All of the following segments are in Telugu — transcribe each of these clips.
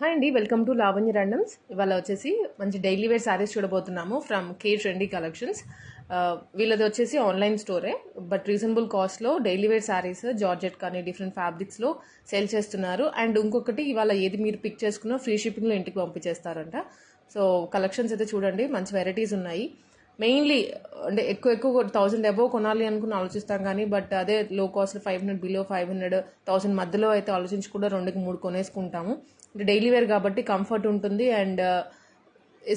హాయ్ అండి వెల్కమ్ టు లావణ్య రండమ్స్ ఇవాళ వచ్చేసి మంచి డైలీ వేర్ శారీస్ చూడబోతున్నాము ఫ్రమ్ కే ట్రెండీ కలెక్షన్స్ వీళ్ళది వచ్చేసి ఆన్లైన్ స్టోరే బట్ రీజనబుల్ కాస్ట్లో డైలీ వేర్ శారీస్ జార్జెట్ కానీ డిఫరెంట్ ఫ్యాబ్రిక్స్లో సేల్ చేస్తున్నారు. అండ్ ఇంకొకటి ఇవాళ ఏది మీరు పిక్ చేసుకున్నా ఫ్రీ షిప్పింగ్లో ఇంటికి పంపించేస్తారంట. సో కలెక్షన్స్ అయితే చూడండి మంచి వెరైటీస్ ఉన్నాయి. మెయిన్లీ అంటే ఎక్కువ ఎక్కువ థౌసండ్ అబోవ్ కొనాలి అనుకుని ఆలోచిస్తాం కానీ బట్ అదే low cost five hundred below five hundred thousand మధ్యలో అయితే ఆలోచించకుండా రెండుకి మూడు కొనేసుకుంటాము. డైలీ వేర్ కాబట్టి కంఫర్ట్ ఉంటుంది అండ్ uh,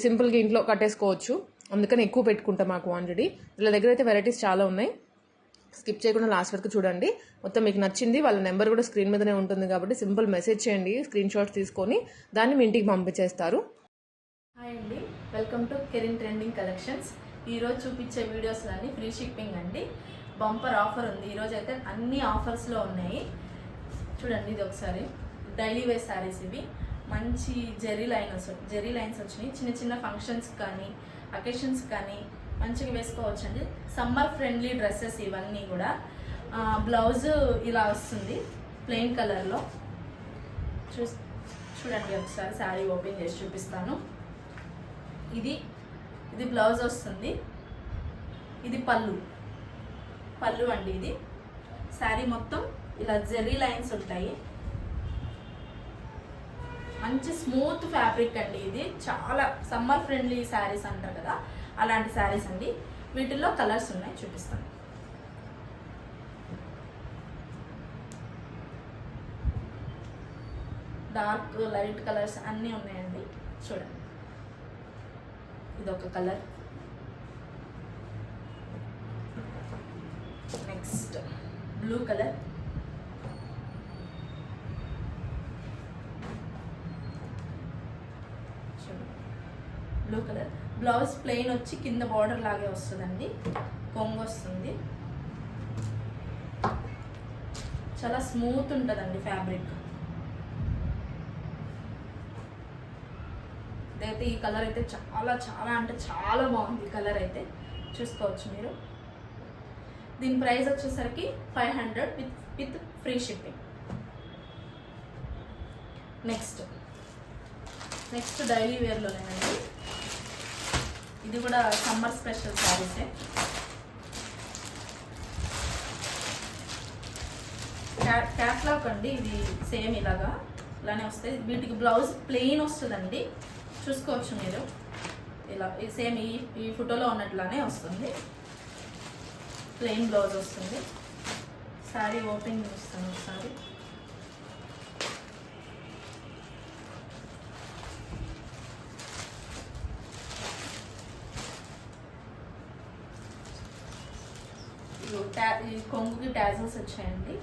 సింపుల్గా ఇంట్లో కట్టేసుకోవచ్చు. అందుకని ఎక్కువ పెట్టుకుంటాం ఆ క్వాంటిటీ వీళ్ళ దగ్గర అయితే వెరైటీస్ చాలా ఉన్నాయి. స్కిప్ చేయకుండా లాస్ట్ వరకు చూడండి. మొత్తం మీకు నచ్చింది వాళ్ళ నెంబర్ కూడా స్క్రీన్ మీదనే ఉంటుంది కాబట్టి సింపుల్ మెసేజ్ చేయండి స్క్రీన్ షాట్స్ తీసుకొని దాన్ని మీ ఇంటికి పంపించేస్తారు. హాయ్ అండి. వెల్కమ్ టు కెరిన్ ట్రెండింగ్ కలెక్షన్స్ ఈరోజు చూపించే వీడియోస్ అన్నీ ఫ్రీ షిప్పింగ్ అండి. బంపర్ ఆఫర్ ఉంది. ఈరోజు అయితే అన్ని ఆఫర్స్లో ఉన్నాయి. చూడండి ఇది ఒకసారి. డైలీ వేర్ శారీస్ ఇవి. మంచి జెరీ లైన్స్ జెరీ లైన్స్ వచ్చినాయి. చిన్న చిన్న ఫంక్షన్స్ కానీ అకేషన్స్ కానీ మంచిగా వేసుకోవచ్చు అండి సమ్మర్ ఫ్రెండ్లీ డ్రెస్సెస్ ఇవన్నీ కూడా. బ్లౌజ్ ఇలా వస్తుంది ప్లెయిన్ కలర్లో. చూ చూడండి ఒకసారి శారీ ఓపెన్ చేసి చూపిస్తాను. ఇది ఇది బ్లౌజ్ వస్తుంది. ఇది పళ్ళు. పళ్ళు అండి ఇది. శారీ మొత్తం ఇలా జెర్రీ లైన్స్ ఉంటాయి. మంచి స్మూత్ ఫ్యాబ్రిక్ అండి ఇది. చాలా సమ్మర్ ఫ్రెండ్లీ శారీస్ అంటారు కదా అలాంటి శారీస్ అండి. వీటిల్లో కలర్స్ ఉన్నాయి చూపిస్తాను. డార్క్ లైట్ కలర్స్ అన్నీ ఉన్నాయండి. చూడండి. ఇదొక colour next blue colour blue colour blouse plain వచ్చి కింద బార్డర్ లాగే వస్తుందండి. కొంగు వస్తుంది. చాలా స్మూత్ ఉంటుందండి ఫ్యాబ్రిక్ ఇదైతే ఈ కలర్ అయితే చాలా చాలా అంటే చాలా బాగుంది ఈ కలర్ అయితే. చూసుకోవచ్చు మీరు. దీని ప్రైస్ వచ్చేసరికి five hundred with with free shipping next next daily వేర్లోనేనండి ఇది కూడా సమ్మర్ స్పెషల్ శారీసే క్యాట్లాగ్ అండి ఇది సేమ్ ఇలాగా. ఇలానే వస్తాయి. వీటికి బ్లౌజ్ ప్లెయిన్ వస్తుందండి. చూసుకోవచ్చు మీరు. ఇలా ఈ సేమ్ ఈ ఈ ఫోటోలో ఉన్నట్లానే వస్తుంది. ప్లెయిన్ బ్లౌజ్ వస్తుంది. శారీ ఓపెన్ చూస్తాను ఒకసారి ఇదిగో ట్యా- ఈ ట్యాజల్స్ వచ్చాయండి.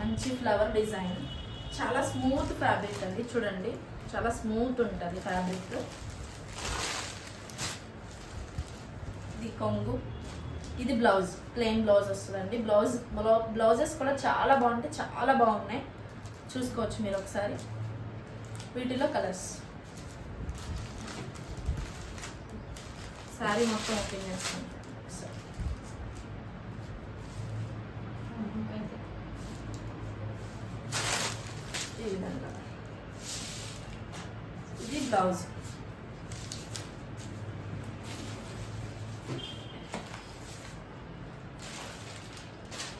మంచి ఫ్లవర్ డిజైన్. చాలా స్మూత్ ఫ్యాబ్రిక్ అండి చూడండి. చాలా స్మూత్ ఉంటుంది ఫ్యాబ్రిక్. ఇది కొంగు. ఇది బ్లౌజ్ ప్లెయిన్ బ్లౌజ్ వస్తుందండి. బ్లౌజ్ బ్లౌజెస్ కూడా చాలా బాగుంటాయి చాలా బాగున్నాయి. చూసుకోవచ్చు మీరు ఒకసారి. వీటిలో కలర్స్. శారీ మొత్తం ఓపెన్ చేస్తాను ఒకసారి ఈ విధంగా. ఇది బ్లౌజ్.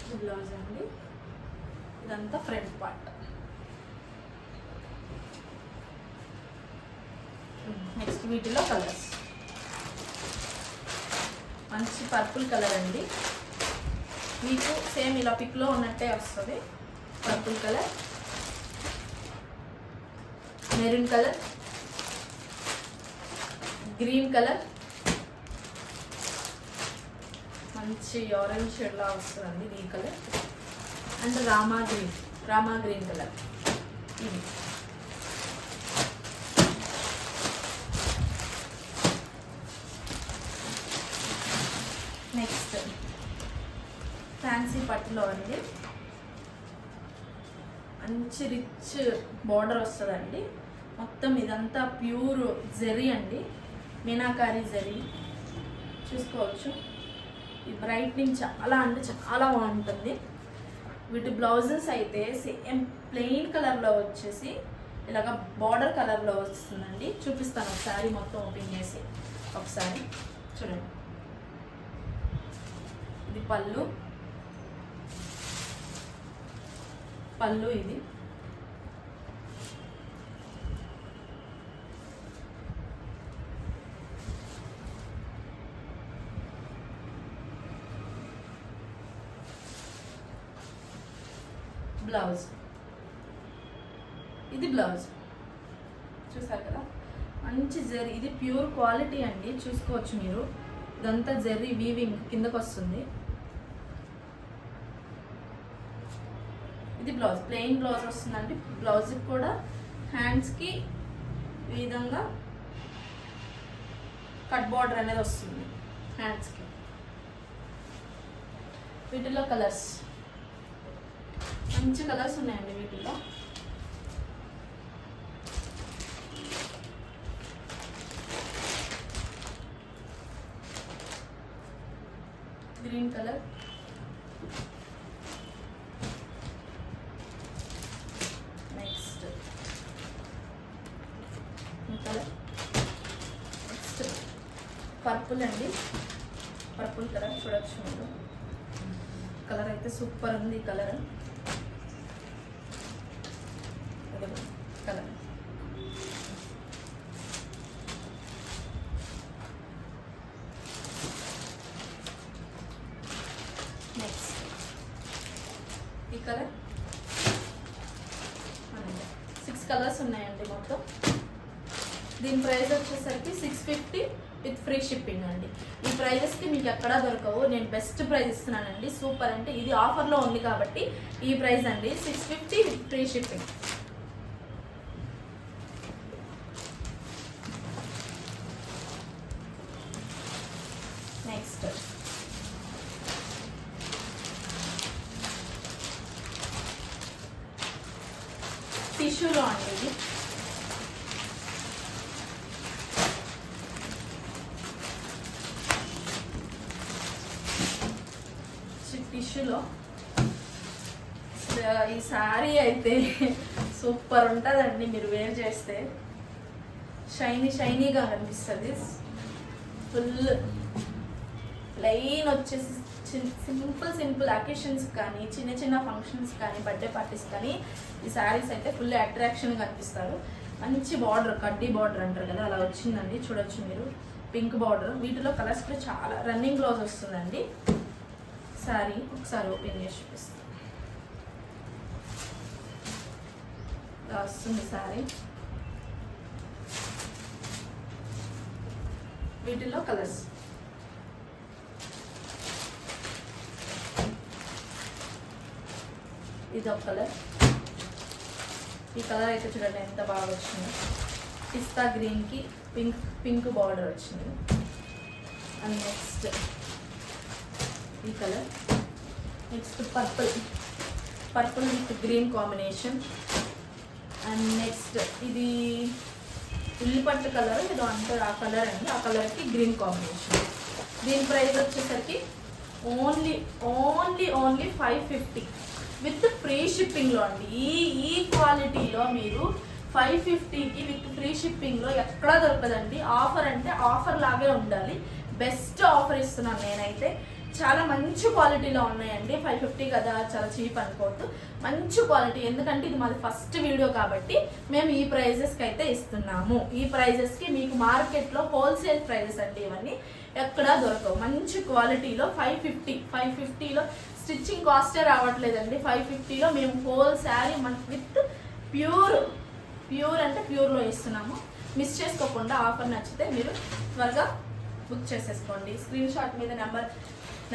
ఇది బ్లౌజ్ అండి. ఇదంతా ఫ్రంట్ పార్ట్. నెక్స్ట్ వీటిలో కలర్స్ మంచి పర్పుల్ కలర్ అండి. మీకు సేమ్ ఇలా పిక్లో ఉన్నట్టే వస్తుంది. Purple colour maroon colour green colour. మంచి ఆరెంజ్ షేడ్లా వస్తుందండి ఈ colour. And Rama green Rama green colour. ఇది. నెక్స్ట్ ఫ్యాన్సీ పట్టులో అండి మంచి రిచ్ బార్డర్ వస్తుందండి. మొత్తం ఇదంతా ప్యూర్ జెరీ అండి. మీనాకారి జెరీ. చూసుకోవచ్చు. ఈ బ్రైట్నింగ్ చాలా అంటే చాలా బాగుంటుంది. వీటి బ్లౌజెస్ అయితే సేమ్ ప్లెయిన్ కలర్లో వచ్చేసి ఇలాగ బార్డర్ కలర్లో వస్తుందండి. చూపిస్తాను ఒకసారి మొత్తం ఓపెన్ చేసి. ఒకసారి చూడండి. ఇది పళ్ళు. పళ్ళు ఇది. బ్లౌజ్. ఇది బ్లౌజ్. చూసారు కదా? మంచి జెర్రీ ఇది ప్యూర్ క్వాలిటీ అండి. చూసుకోవచ్చు మీరు. ఇదంతా జెర్రీ వీవింగ్ కిందకు వస్తుంది. ఇది బ్లౌజ్. ప్లెయిన్ బ్లౌజ్ వస్తుందండి. బ్లౌజ్కి కూడా హ్యాండ్స్కి ఈ విధంగా కట్ బార్డర్ అనేది వస్తుంది. హ్యాండ్స్కి. వీటిలో కలర్స్. మంచి కలర్స్ ఉన్నాయండి వీటిలో green colour. Next. Colour. Next purple అండి. పర్పుల్ కలర్ చూడొచ్చు మీరు. కలర్ అయితే సూపర్ ఉంది ఈ కలర్ కలర్ నెక్స్ట్ ఈ కలర్ సిక్స్ కలర్స్ ఉన్నాయండి మొత్తం దీని ప్రైస్ వచ్చేసరికి six fifty with free shipping అండి ఈ ప్రైజెస్కి మీకు ఎక్కడా దొరకవు నేను బెస్ట్ ప్రైస్ ఇస్తున్నానండి సూపర్ అంటే ఇది ఆఫర్లో ఉంది కాబట్టి ఈ ప్రైస్ అండి. Six fifty free shipping next టిష్యూలో అండి ఇది టిష్యూలో ఈ శారీ అయితే సూపర్ ఉంటుందండి మీరు వేర్ చేస్తే. షైనీ షైనీగా అనిపిస్తుంది. ఫుల్ ప్లెయిన్ వచ్చేసి సింపుల్ సింపుల్ అకేషన్స్ కానీ చిన్న చిన్న ఫంక్షన్స్ కానీ బర్త్డే పార్టీస్ కానీ ఈ శారీస్ అయితే ఫుల్ అట్రాక్షన్గా కనిపిస్తారు మంచి బార్డర్ కడ్డీ బార్డర్ అంటారు కదా అలా వచ్చిందండి. చూడొచ్చు మీరు. పింక్ బార్డర్ వీటిలో కలర్స్ కూడా చాలా రన్నింగ్ బ్లౌజ్ వస్తుందండి. శారీ ఒకసారి ఓపెన్ చేసి చూపిస్తాను. ఇలా వస్తుంది సారీ. వీటిలో కలర్స్. ఇది ఒక కలర్. ఈ కలర్ అయితే చూడండి ఎంత బాగా వచ్చింది. పిస్తా గ్రీన్కి పింక్ పింక్ బార్డర్ వచ్చింది. అండ్ నెక్స్ట్ ఈ colour. Next purple. Purple with green combination. And next ఇది ఉల్లిపట్టు కలర్ ఏదో అంటారు ఆ కలర్ అండి. ఆ కలర్కి గ్రీన్ కాంబినేషన్ దీని ప్రైస్ వచ్చేసరికి only only only five fifty with free షిప్పింగ్లో అండి ఈ ఈ క్వాలిటీలో మీరు ఫైవ్ ఫిఫ్టీకి విత్ ఫ్రీ షిప్పింగ్లో ఎక్కడా దొరకదండి. ఆఫర్ అంటే ఆఫర్ లాగే ఉండాలి. బెస్ట్ ఆఫర్ ఇస్తున్నాను నేనైతే. చాలా మంచి క్వాలిటీలో ఉన్నాయండి. ఫైవ్ ఫిఫ్టీ కదా చాలా చీప్ అనుకోవద్దు. మంచి క్వాలిటీ ఎందుకంటే ఇది మాది ఫస్ట్ వీడియో కాబట్టి మేము ఈ ప్రైజెస్కి అయితే ఇస్తున్నాము. ఈ ప్రైజెస్కి మీకు మార్కెట్లో హోల్సేల్ ప్రైజెస్ అండి ఇవన్నీ ఎక్కడా దొరకవు. మంచి క్వాలిటీలో ఫైవ్ ఫిఫ్టీ ఫైవ్ ఫిఫ్టీలో స్టిచ్చింగ్ కాస్టే రావట్లేదండి. ఫైవ్ ఫిఫ్టీలో మేము whole sari with pure pure అంటే ప్యూర్లో ఇస్తున్నాము. మిస్ చేసుకోకుండా ఆఫర్ నచ్చితే మీరు త్వరగా బుక్ చేసేసుకోండి. స్క్రీన్ షాట్ మీద నెంబర్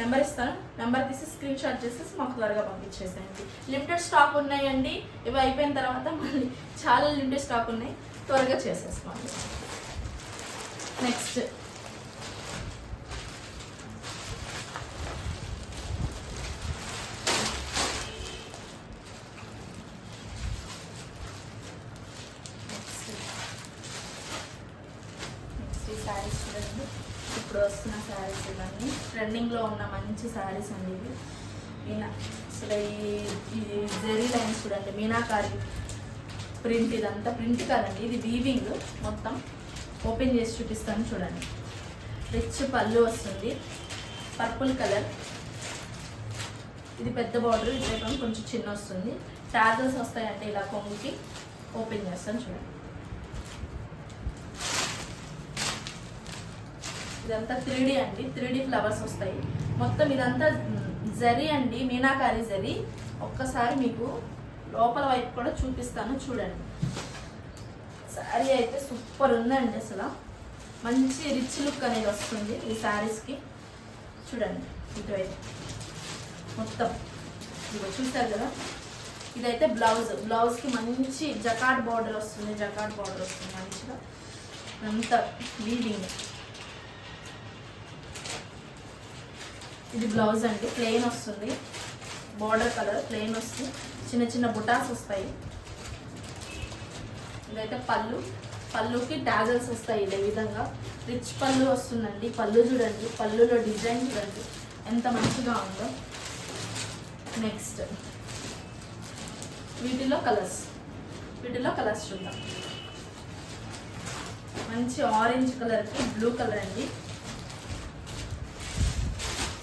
నెంబర్ ఇస్తాను. నెంబర్ తీసి స్క్రీన్ షాట్ చేసేసి మాకు త్వరగా పంపించేసేయండి. లిమిటెడ్ స్టాక్ ఉన్నాయండి. ఇవి అయిపోయిన తర్వాత మళ్ళీ చాలా లిమిటెడ్ స్టాక్ ఉన్నాయి. త్వరగా చేసేసుకోండి. నెక్స్ట్ నెక్స్ట్ ఈ శారీస్ చూడండి ఇప్పుడు వస్తున్న శారీస్ ఇవన్నీ ట్రెండింగ్లో ఉన్న మంచి శారీస్ అండి ఇవి ఈయన అసలు ఈ ఈ జెరీ అంటే మీనాకారి ప్రింట్ ఇదంతా ప్రింట్ కాదండి ఇది వీవింగ్ మొత్తం. ఓపెన్ చేసి చూపిస్తాను చూడండి. రిచ్ పళ్ళు వస్తుంది. పర్పుల్ కలర్ ఇది పెద్ద బార్డర్ ఇదేమో కొంచెం చిన్న వస్తుంది. టాజల్స్ వస్తాయంటే ఇలా కొంగుకి ఓపెన్ చేస్తాను చూడండి. ఇదంతా త్రీ అండి. త్రీ ఫ్లవర్స్ వస్తాయి. మొత్తం ఇదంతా జరీ అండి మీనాకారి జరీ. ఒక్కసారి మీకు లోపల వైపు కూడా చూపిస్తాను చూడండి. శారీ అయితే సూపర్ ఉందండి అసలు. మంచి రిచ్ లుక్ అనేది వస్తుంది ఈ శారీస్కి చూడండి ఇటువైపు. మొత్తం. ఇదిగో చూసారు కదా? ఇదైతే బ్లౌజ్. బ్లౌజ్కి మంచి జకాట్ బార్డర్ వస్తుంది జకాట్ బార్డర్ వస్తుంది మంచిగా. అంత వీవింగ్ ఇది బ్లౌజ్ అండి ప్లెయిన్ వస్తుంది. బార్డర్ కలర్ ప్లెయిన్ వస్తుంది. చిన్న చిన్న బుటాస్ వస్తాయి. ఇదైతే పళ్ళు. పళ్ళుకి టాజల్స్ వస్తాయి ఇదే విధంగా. రిచ్ పళ్ళు వస్తుందండి. పళ్ళు చూడండి. పళ్ళులో డిజైన్ చూడండి. ఎంత మంచిగా ఉందో. నెక్స్ట్ వీటిలో కలర్స్. వీటిలో కలర్స్ చూద్దాం. మంచి ఆరెంజ్ కలర్కి బ్లూ కలర్ అండి.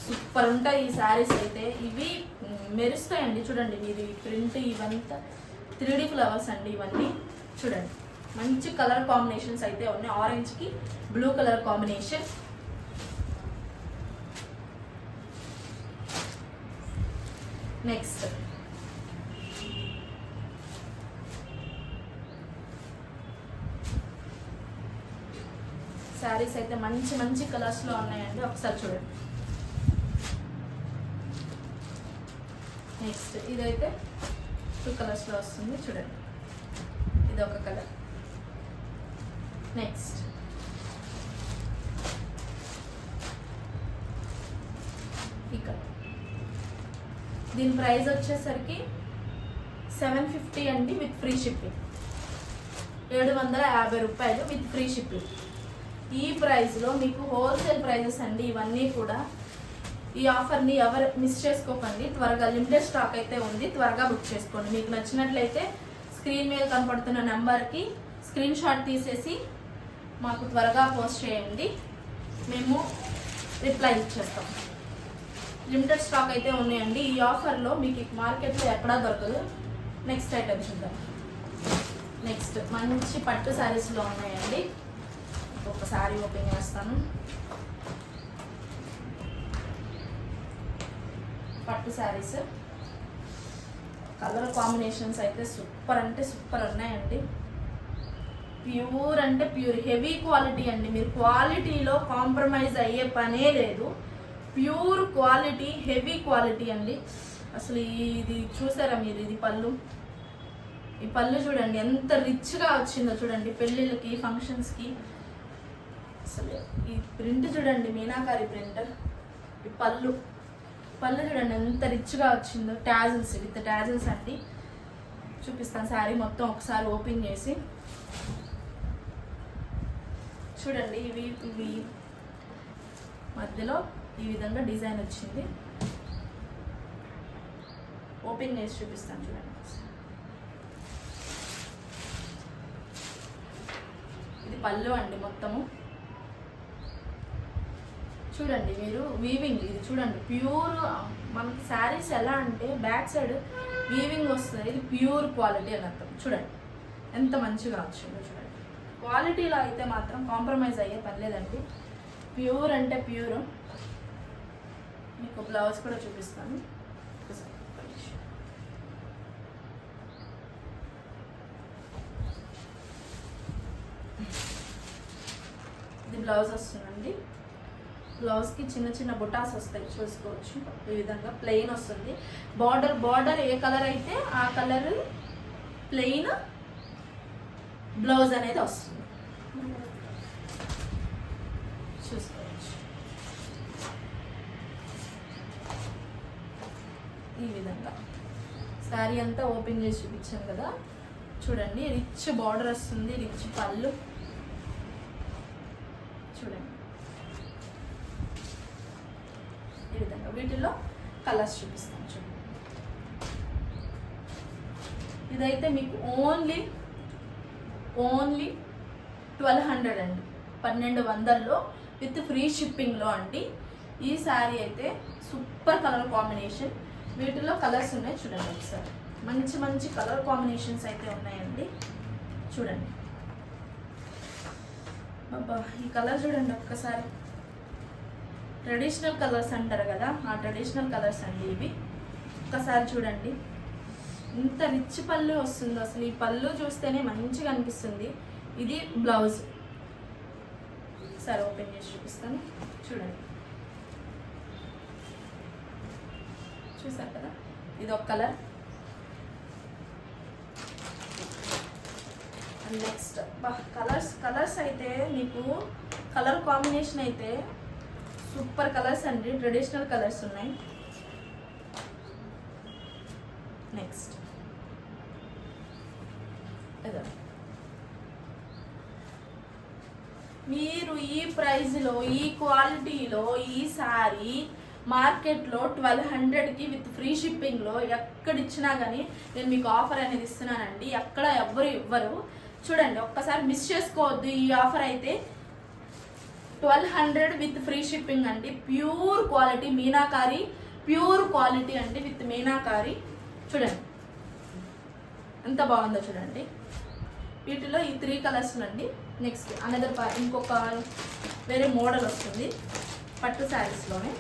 సూపర్ ఉంటాయి ఈ శారీస్ అయితే. ఇవి మెరుస్తాయండి చూడండి మీరు ఈ ప్రింట్ ఇవంతా. త్రీ ఫ్లవర్స్ అండి ఇవన్నీ చూడండి. మంచి కలర్ కాంబినేషన్స్ అయితే ఉన్నాయి. ఆరెంజ్కి blue colour combination. Next saris అయితే మంచి మంచి కలర్స్లో ఉన్నాయండి. ఒకసారి చూడండి. నెక్స్ట్ ఇదైతే టూ కలర్స్లో వస్తుంది చూడండి. ఇది ఒక కలర్ నెక్స్ట్ ఈ కలర్ దీని ప్రైస్ వచ్చేసరికి సెవెన్ ఫిఫ్టీ అండి విత్ ఫ్రీ షిప్పింగ్ ఏడు వందల యాభై రూపాయలు విత్ ఫ్రీ షిప్పింగ్ ఈ ప్రైస్లో మీకు హోల్సేల్ ప్రైజెస్ అండి ఇవన్నీ కూడా ఈ ఆఫర్ని ఎవరు మిస్ చేసుకోకండి. త్వరగా లిమిటెడ్ స్టాక్ అయితే ఉంది. త్వరగా బుక్ చేసుకోండి. మీకు నచ్చినట్లయితే స్క్రీన్ మీద కనపడుతున్న నెంబర్కి స్క్రీన్ షాట్ తీసేసి మాకు త్వరగా పోస్ట్ చేయండి. మేము రిప్లై ఇచ్చేస్తాం. లిమిటెడ్ స్టాక్ అయితే ఉన్నాయండి. ఈ ఆఫర్లో మీకు మార్కెట్లో ఎక్కడా దొరకదు. నెక్స్ట్ ఐటమ్ చూద్దాం. నెక్స్ట్ మంచి పట్టు శారీస్లో ఉన్నాయండి. ఒక శారీ ఓపెన్ చేస్తాను. పట్టు శారీస్ కలర్ కాంబినేషన్స్ అయితే సూపర్ అంటే సూపర్ ఉన్నాయండి. ప్యూర్ అంటే ప్యూర్ హెవీ క్వాలిటీ అండి. మీరు క్వాలిటీలో కాంప్రమైజ్ అయ్యే పనే లేదు. ప్యూర్ క్వాలిటీ హెవీ క్వాలిటీ అండి. అసలు ఇది చూసారా మీరు? ఇది పళ్ళు. ఈ పళ్ళు చూడండి ఎంత రిచ్గా వచ్చిందో చూడండి పెళ్ళిళ్ళకి ఫంక్షన్స్కి అసలు ఈ ప్రింట్ చూడండి మీనాకారి ప్రింట్ ఈ పళ్ళు. పళ్ళు చూడండి ఎంత రిచ్గా వచ్చిందో. ట్యాజిల్స్ విత్ ట్యాజిల్స్ అండి. చూపిస్తాను శారీ మొత్తం ఒకసారి ఓపెన్ చేసి. చూడండి ఇవి ఇవి. మధ్యలో ఈ విధంగా డిజైన్ వచ్చింది. ఓపెన్ చేసి చూపిస్తాను చూడండి ఇది పళ్ళు అండి మొత్తము. చూడండి మీరు వీవింగ్ ఇది చూడండి ప్యూర్ మనకి శారీస్ ఎలా అంటే బ్యాక్ సైడ్ వీవింగ్ వస్తుంది ఇది ప్యూర్ క్వాలిటీ అని అర్థం. చూడండి ఎంత మంచిగా వచ్చిందో చూడండి. క్వాలిటీలో అయితే మాత్రం కాంప్రమైజ్ అయ్యే పని లేదండి. ప్యూర్ అంటే ప్యూర్ మీకు బ్లౌజ్ కూడా చూపిస్తాను. ఇది బ్లౌజ్ వస్తుందండి. బ్లౌజ్కి చిన్న చిన్న బుటాస్ వస్తాయి. చూసుకోవచ్చు. ఈ విధంగా ప్లెయిన్ వస్తుంది. బార్డర్ బార్డర్ ఏ కలర్ అయితే ఆ కలర్ ప్లెయిన్ బ్లౌజ్ అనేది వస్తుంది. చూసుకోవచ్చు. ఈ విధంగా. శారీ అంతా ఓపెన్ చేసి చూపించాను కదా. చూడండి రిచ్ బార్డర్ వస్తుంది రిచ్ పళ్ళు. చూడండి. వీటిల్లో వీటిలో కలర్స్ చూపిస్తాను చూడండి ఇదైతే మీకు ఓన్లీ ఓన్లీ ట్వెల్వ్ హండ్రెడ్ అండి. పన్నెండు వందల్లో విత్ ఫ్రీ షిప్పింగ్లో అండి. ఈ శారీ అయితే సూపర్ కలర్ కాంబినేషన్. వీటిలో కలర్స్ ఉన్నాయి చూడండి ఒకసారి. మంచి మంచి కలర్ కాంబినేషన్స్ అయితే ఉన్నాయండి. చూడండి. బాబా ఈ కలర్ చూడండి ఒక్కసారి. ట్రెడిషనల్ కలర్స్ అంటారు కదా ఆ ట్రెడిషనల్ కలర్స్ అండి ఇవి. ఒక్కసారి చూడండి. ఇంత రిచ్ పళ్ళు వస్తుందో అసలు. ఈ పళ్ళు చూస్తేనే మంచిగా అనిపిస్తుంది. ఇది బ్లౌజ్. సరే ఓపెన్ చేసి చూపిస్తాను. చూడండి. చూసారు కదా? ఇది ఒక colour. Next next colours colours అయితే మీకు కలర్ కాంబినేషన్ అయితే సూపర్ కలర్స్ అండి ట్రెడిషనల్ కలర్స్ ఉన్నాయి. నెక్స్ట్ మీరు ఈ ప్రైస్లో ఈ క్వాలిటీలో ఈ మార్కెట్లో ట్వెల్వ్ హండ్రెడ్కి విత్ ఫ్రీ షిప్పింగ్లో ఎక్కడ ఇచ్చినా కానీ నేను మీకు ఆఫర్ అనేది ఇస్తున్నానండి. ఎక్కడ ఎవ్వరు ఇవ్వరు. చూడండి ఒక్కసారి మిస్ చేసుకోవద్దు ఈ ఆఫర్ అయితే. Twelve hundred with free shipping అండి. Pure quality meenakari pure quality అండి విత్ మీనాకారి. చూడండి. ఎంత బాగుందో చూడండి. వీటిలో ఈ త్రీ కలర్స్ అండి నెక్స్ట్ అనదర్ ఇంకొక వేరే మోడల్ వస్తుంది. పట్టు శారీస్లోనే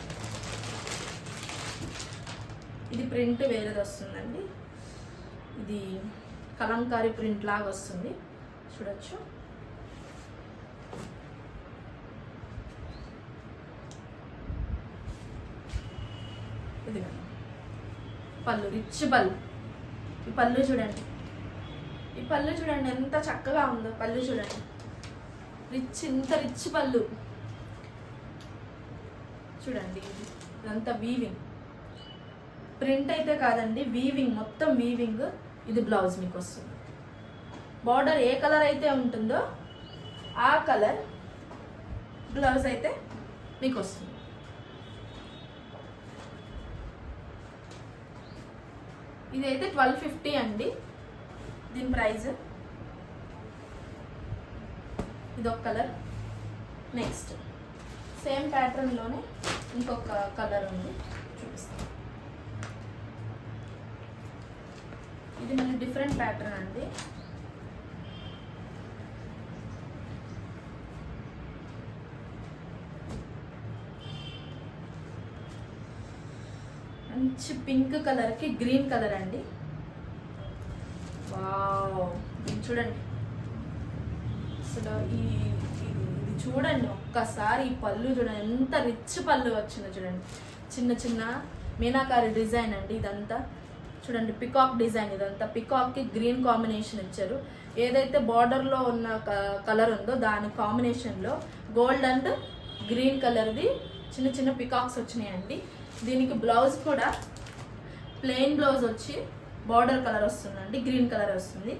ఇది ప్రింట్ వేరేది వస్తుందండి. ఇది కలంకారీ ప్రింట్ లాగా వస్తుంది. చూడొచ్చు ఇది పళ్ళు రిచ్ పళ్ళు. ఈ పళ్ళు చూడండి. ఈ పళ్ళు చూడండి ఎంత చక్కగా ఉందో పళ్ళు చూడండి. రిచ్ ఇంత రిచ్ పళ్ళు. చూడండి ఇదంతా వీవింగ్ ప్రింట్ అయితే కాదండి వీవింగ్ మొత్తం వీవింగ్ ఇది బ్లౌజ్ మీకు వస్తుంది బార్డర్ ఏ కలర్ అయితే ఉంటుందో ఆ కలర్ బ్లౌజ్ అయితే మీకు వస్తుంది ఇదైతే ట్వెల్వ్ ఫిఫ్టీ అండి. దీని ప్రైస్. ఇది ఒక కలర్. నెక్స్ట్. సేమ్ ప్యాటర్న్లోనే ఇంకొక కలర్ ఉంది. చూపిస్తాను. ఇది మన డిఫరెంట్ ప్యాటర్న్ అండి. మంచి పింక్ కలర్కి గ్రీన్ కలర్ అండి. వావ్! చూడండి. అసలు ఈ ఇది చూడండి ఒక్కసారి ఈ పళ్ళు చూడండి. ఎంత రిచ్ పళ్ళు వచ్చిందో చూడండి. చిన్న చిన్న మీనాకారి డిజైన్ అండి ఇదంతా. చూడండి పికాక్ డిజైన్ ఇదంతా. పికాక్కి గ్రీన్ కాంబినేషన్ ఇచ్చారు. ఏదైతే బార్డర్లో ఉన్న కలర్ ఉందో దాని కాంబినేషన్లో గోల్డ్ అండ్ గ్రీన్ కలర్ది చిన్న చిన్న పికాక్స్ వచ్చినాయండి. దీనికి బ్లౌజ్ కూడా ప్లెయిన్ బ్లౌజ్ వచ్చి బార్డర్ కలర్ వస్తుందండి గ్రీన్ కలర్ వస్తుంది.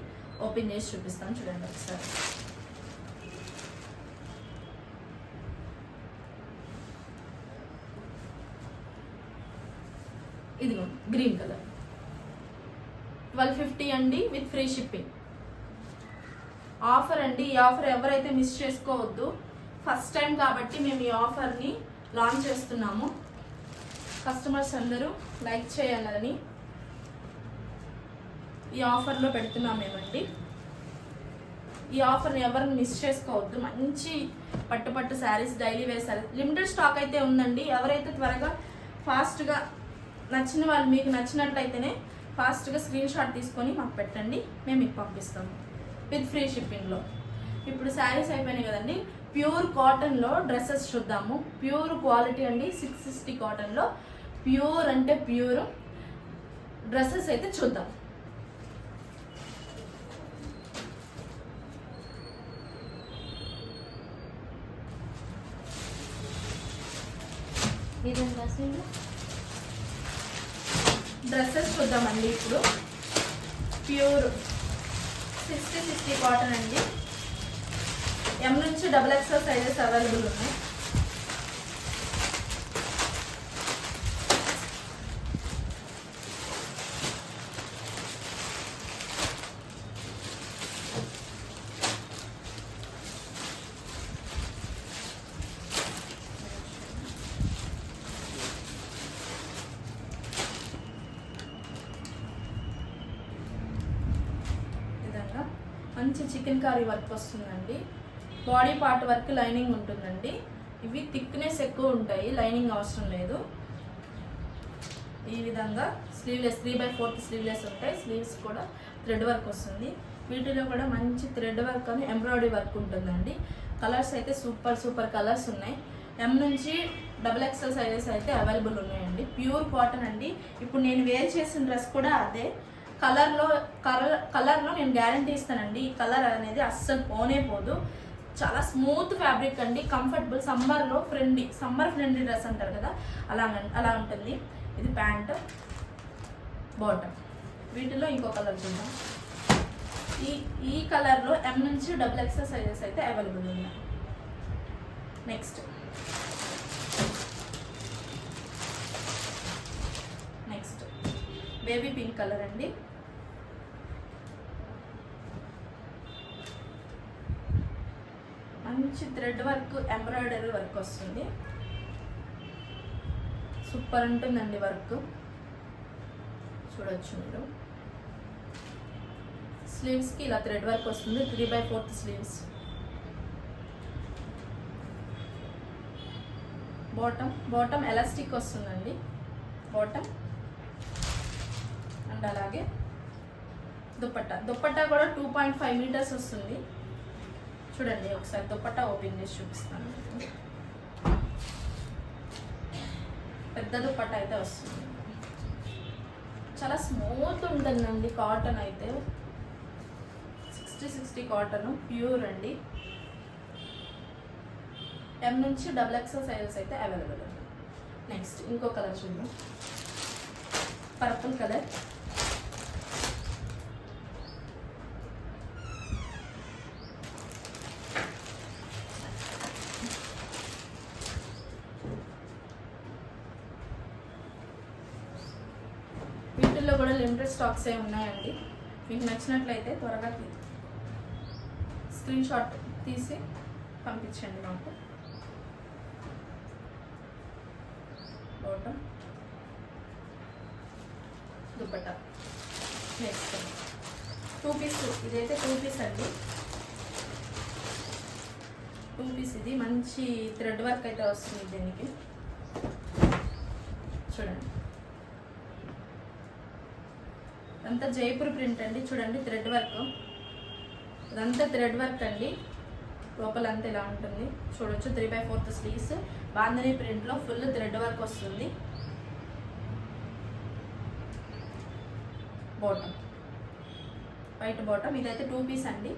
ఓపెన్ చేసి చూపిస్తాను చూడండి ఒకసారి. ఇది గ్రీన్ కలర్ ట్వెల్వ్ ఫిఫ్టీ అండి విత్ ఫ్రీ షిప్పింగ్ ఆఫర్ అండి ఈ ఆఫర్ ఎవరైతే మిస్ చేసుకోవద్దు ఫస్ట్ టైం కాబట్టి మేము ఈ ఆఫర్ని లాంచ్ చేస్తున్నాము. కస్టమర్స్ అందరూ లైక్ చేయాలని ఈ ఆఫర్లో పెడుతున్నాం మేమండి ఈ ఆఫర్ని ఎవరిని మిస్ చేసుకోవద్దు. మంచి పట్టు పట్టు saris daily wear saris. Limited stock అయితే ఉందండి. ఎవరైతే త్వరగా ఫాస్ట్గా నచ్చిన వాళ్ళు మీకు నచ్చినట్లయితేనే ఫాస్ట్గా స్క్రీన్ షాట్ తీసుకొని మాకు పెట్టండి. మేము మీకు పంపిస్తాము. విత్ ఫ్రీ షిప్పింగ్లో. ఇప్పుడు శారీస్ అయిపోయినాయి కదండి. ప్యూర్ కాటన్లో డ్రెస్సెస్ చూద్దాము. ప్యూర్ క్వాలిటీ అండి సిక్స్ సిక్స్టీ కాటన్లో. ప్యూర్ అంటే ప్యూర్. డ్రెస్సెస్ అయితే చూద్దాం. డ్రెస్సెస్ చూద్దామండి ఇప్పుడు. ప్యూర్. సిక్స్టీ సిక్స్టీ కాటన్ అండి. ఎం నుంచి డబుల్ ఎక్స్ఎల్ సైజెస్ అవైలబుల్ ఉన్నాయి. మంచి చికెన్ కర్రీ వర్క్ వస్తుందండి. బాడీ పార్ట్ వరకు లైనింగ్ ఉంటుందండి. ఇవి థిక్నెస్ ఎక్కువ ఉంటాయి లైనింగ్ అవసరం లేదు. ఈ విధంగా sleeveless three by fourth sleeveless ఉంటాయి. స్లీవ్స్ కూడా థ్రెడ్ వర్క్ వస్తుంది. వీటిలో కూడా మంచి థ్రెడ్ వర్క్ అని ఎంబ్రాయిడరీ వర్క్ ఉంటుందండి. కలర్స్ అయితే సూపర్ సూపర్ కలర్స్ ఉన్నాయి. ఎం నుంచి డబుల్ ఎక్స్ఎల్ సైజెస్ అయితే అవైలబుల్ ఉన్నాయండి. ప్యూర్ కాటన్ అండి. ఇప్పుడు నేను వేర్ చేసిన డ్రెస్ కూడా అదే. కలర్లో కలర్ కలర్లో నేను గ్యారంటీ ఇస్తానండి. ఈ కలర్ అనేది అస్సలు పోనే పోదు. చాలా స్మూత్ ఫ్యాబ్రిక్ అండి. కంఫర్టబుల్ సమ్మర్లో ఫ్రెండ్లీ సమ్మర్ ఫ్రెండ్లీ డ్రెస్ అంటారు కదా అలా అలా ఉంటుంది. ఇది ప్యాంట్. బాటమ్ వీటిలో ఇంకో కలర్ చూద్దాం. ఈ ఈ కలర్లో ఎం నుంచి డబుల్ ఎక్సెల్ సైజెస్ అయితే అవైలబుల్ ఉన్నాయి. Next next baby pink colour అండి. మంచి థ్రెడ్ వర్క్ ఎంబ్రాయిడరీ వర్క్ వస్తుంది. సూపర్ ఉంటుందండి వర్క్. చూడొచ్చు మీరు. స్లీవ్స్కి ఇలా థ్రెడ్ వర్క్ వస్తుంది. Three by fourth sleeves. Bottom bottom elastic వస్తుందండి. బాటమ్. అండ్ అలాగే దుప్పట్ట. దుప్పట్ట కూడా టూ పాయింట్ ఫైవ్ మీటర్స్ వస్తుంది. చూడండి ఒకసారి దుప్పట్టా ఓపెన్ చేసి చూపిస్తాను. పెద్ద దుప్పట్టా అయితే వస్తుంది. చాలా స్మూత్ ఉంటుందండి కాటన్ అయితే. సిక్స్టీ సిక్స్టీ కాటన్ ప్యూర్ అండి. ఎం నుంచి డబుల్ ఎక్స్ఎల్ సైజెస్ అయితే అవైలబుల్ ఉంది నెక్స్ట్ ఇంకో కలర్ చూద్దాం. పర్పుల్ కలర్ వీటిల్లో కూడా లిమిటెడ్ స్టాక్స్ ఏ ఉన్నాయండి. మీకు నచ్చినట్లయితే త్వరగా స్క్రీన్ షాట్ తీసి పంపించండి మాకు. Bottom dupatta next two piece ఇదైతే టూ పీస్ అండి. టూ పీస్ ఇది మంచి థ్రెడ్ వర్క్ అయితే వస్తుంది దీనికి. చూడండి. ఇదంతా జైపూర్ ప్రింట్ అండి. చూడండి థ్రెడ్ వర్క్. ఇదంతా థ్రెడ్ వర్క్ అండి. లోపల అంతా ఇలా ఉంటుంది. చూడొచ్చు three by fourth sleeves. Bandhani ప్రింట్లో ఫుల్ థ్రెడ్ వర్క్ వస్తుంది. బాటమ్. White bottom. ఇదైతే టూ పీస్ అండి.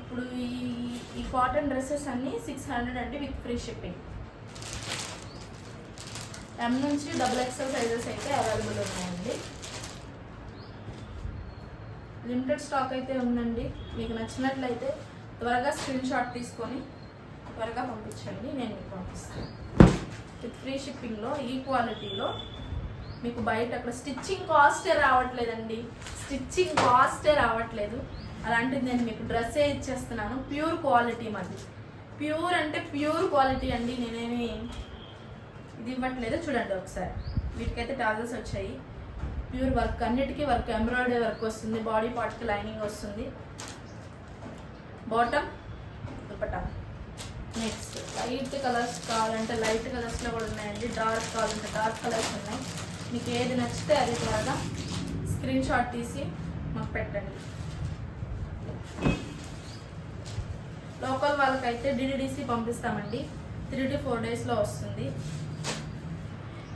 ఇప్పుడు ఈ ఈ కాటన్ డ్రెస్సెస్ అన్నీ సిక్స్ హండ్రెడ్ అండి విత్ ఫ్రీ షిప్పింగ్. ఎం నుంచి డబుల్ ఎక్స్ఎల్ సైజెస్ అయితే అవైలబుల్ ఉన్నాయండి. లిమిటెడ్ స్టాక్ అయితే ఉందండి. మీకు నచ్చినట్లయితే త్వరగా స్క్రీన్ షాట్ తీసుకొని త్వరగా పంపించండి నేను మీకు పంపిస్తాను. విత్ ఫ్రీ షిప్పింగ్లో ఈ క్వాలిటీలో. మీకు బయట అక్కడ స్టిచ్చింగ్ కాస్టే రావట్లేదండి. స్టిచ్చింగ్ కాస్టే రావట్లేదు. అలాంటిది నేను మీకు డ్రెస్సే ఇచ్చేస్తున్నాను. ప్యూర్ క్వాలిటీ మాది. ప్యూర్ అంటే ప్యూర్ క్వాలిటీ అండి. నేనేమి ఇది ఇవ్వట్లేదు. చూడండి ఒకసారి. వీటికైతే టాజల్స్ వచ్చాయి. ప్యూర్ వర్క్ అన్నిటికీ వర్క్ ఎంబ్రాయిడరీ వర్క్ వస్తుంది బాడీ పార్ట్కి లైనింగ్ వస్తుంది. Bottom dupatta. Next light colours కావాలంటే లైట్ కలర్స్లో కూడా ఉన్నాయండి. డార్క్ కావాలంటే డార్క్ కలర్స్ ఉన్నాయి. మీకు ఏది నచ్చితే అది త్వరగా స్క్రీన్ షాట్ తీసి మాకు పెట్టండి. లోకల్ వాళ్ళకైతే డిడిడిసి పంపిస్తామండి. త్రీ టు ఫోర్ డేస్లో వస్తుంది.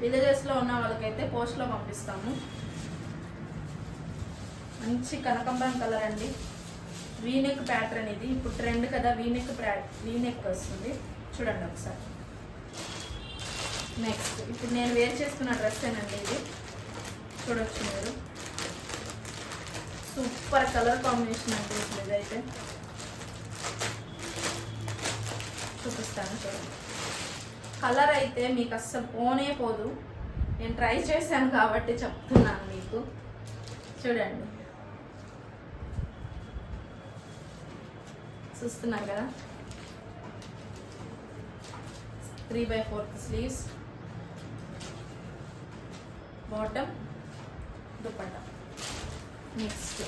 విలేజెస్లో ఉన్న వాళ్ళకైతే పోస్ట్లో పంపిస్తాము. మంచి కనకంబరం కలర్ అండి. వీనెక్ ప్యాటర్న్ ఇది. ఇప్పుడు ట్రెండ్ కదా వీనెక్ వీనెక్ వస్తుంది. చూడండి ఒకసారి. నెక్స్ట్ ఇప్పుడు నేను వేర్ చేసుకున్న డ్రెస్ ఏనండి ఇది. చూడొచ్చు మీరు. సూపర్ కలర్ కాంబినేషన్ అండి ఇప్పుడు ఇదైతే. చూపిస్తాను చూడండి. కలర్ అయితే మీకు అస్సలు పోనే పోదు. నేను ట్రై చేశాను కాబట్టి చెప్తున్నాను మీకు. చూడండి. చూస్తున్నారు కదా. Three by fourth sleeves bottom dupatta next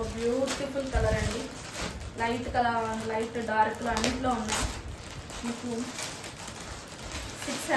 ఒక బ్యూటిఫుల్ కలర్ అండి. లైట్ కలర్ లైట్ డార్క్ అన్నింటిలో ఉన్నాయి. మీకు సిక్స్